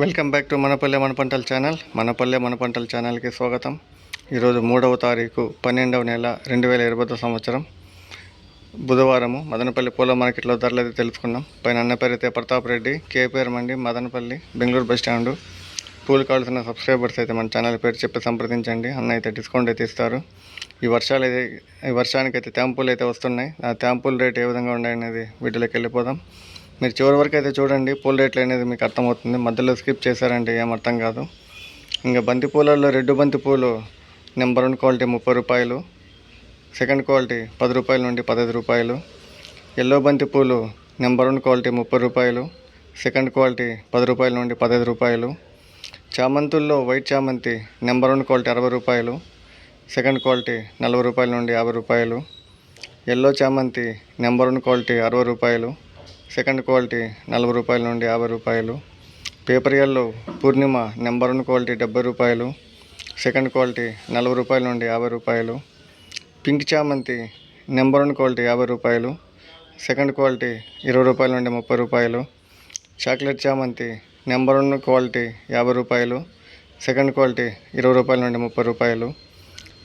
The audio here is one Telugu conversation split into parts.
వెల్కమ్ బ్యాక్ టు మనపల్లె మన పంటల ఛానల్ మనపల్లె మన పంటల ఛానల్కి స్వాగతం. ఈరోజు మూడవ తారీఖు పన్నెండవ నెల రెండు వేల ఇరవై సంవత్సరం. బుధవారము మదనపల్లి పూల మార్కెట్లో ధరలు అయితే తెలుసుకున్నాం. పైన అన్న అయితే Pratap Reddy K mandi Madanapalle Bengaluru bus stand. పూలు కావాల్సిన సబ్స్క్రైబర్స్ అయితే మన ఛానల్ పేరు చెప్పి సంప్రదించండి. అన్న అయితే డిస్కౌంట్ అయితే ఇస్తారు. ఈ వర్షాలు అయితే ఈ వర్షానికి అయితే ట్యాంపులు అయితే వస్తున్నాయి. ఆ ట్యాంపుల రేట్ ఏ విధంగా ఉన్నాయనేది వీటిలోకి వెళ్ళిపోదాం. మీరు చివరి వరకు అయితే చూడండి పూల రేట్లు అనేది మీకు అర్థమవుతుంది. మధ్యలో స్కిప్ చేశారంటే ఏం అర్థం కాదు. ఇంకా బంతి పూలల్లో రెడ్ బంతి పూలు నెంబర్ వన్ క్వాలిటీ ముప్పై రూపాయలు సెకండ్ క్వాలిటీ పది రూపాయల నుండి పదహైదు రూపాయలు ఎల్లో బంతి పూలు నెంబర్ వన్ క్వాలిటీ ముప్పై రూపాయలు సెకండ్ క్వాలిటీ పది రూపాయల నుండి పదహైదు రూపాయలు చామంతుల్లో వైట్ చామంతి నెంబర్ వన్ క్వాలిటీ అరవై రూపాయలు సెకండ్ క్వాలిటీ నలభై రూపాయల నుండి యాభై రూపాయలు ఎల్లో చామంతి నెంబర్ వన్ క్వాలిటీ అరవై రూపాయలు సెకండ్ క్వాలిటీ నలభై రూపాయల నుండి యాభై రూపాయలు. Paper yellow Purnima number one quality డెబ్బై రూపాయలు. సెకండ్ క్వాలిటీ నలభై రూపాయల నుండి యాభై రూపాయలు. పింక్ చామంతి నెంబర్ వన్ క్వాలిటీ యాభై రూపాయలు. సెకండ్ క్వాలిటీ ఇరవై రూపాయల నుండి ముప్పై రూపాయలు. చాక్లెట్ చామంతి నెంబర్ వన్ క్వాలిటీ యాభై రూపాయలు. సెకండ్ క్వాలిటీ ఇరవై రూపాయల నుండి ముప్పై రూపాయలు.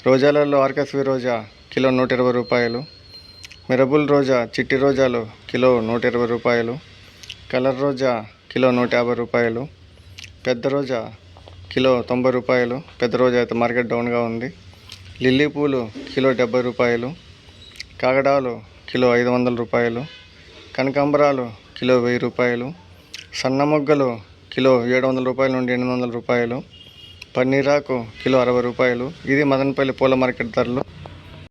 రోజాలలో ఆర్కస్వి రోజా కిలో నూట ఇరవై రూపాయలు. మిరబుల్ రోజా చిట్టి రోజాలు కిలో నూట ఇరవై రూపాయలు కలర్ రోజా కిలో నూట యాభై రూపాయలు పెద్ద రోజా కిలో తొంభై రూపాయలు పెద్ద రోజా అయితే మార్కెట్ డౌన్గా ఉంది లిల్లీ పూలు కిలో డెబ్బై రూపాయలు కాగడాలు కిలో ఐదు వందల రూపాయలు కనకాంబరాలు కిలో వెయ్యి రూపాయలు సన్న మొగ్గలు కిలో ఏడు వందల రూపాయల నుండి ఎనిమిది వందల రూపాయలు పన్నీరాకు కిలో అరవై రూపాయలు. ఇది మదనపల్లి పూల మార్కెట్ ధరలు.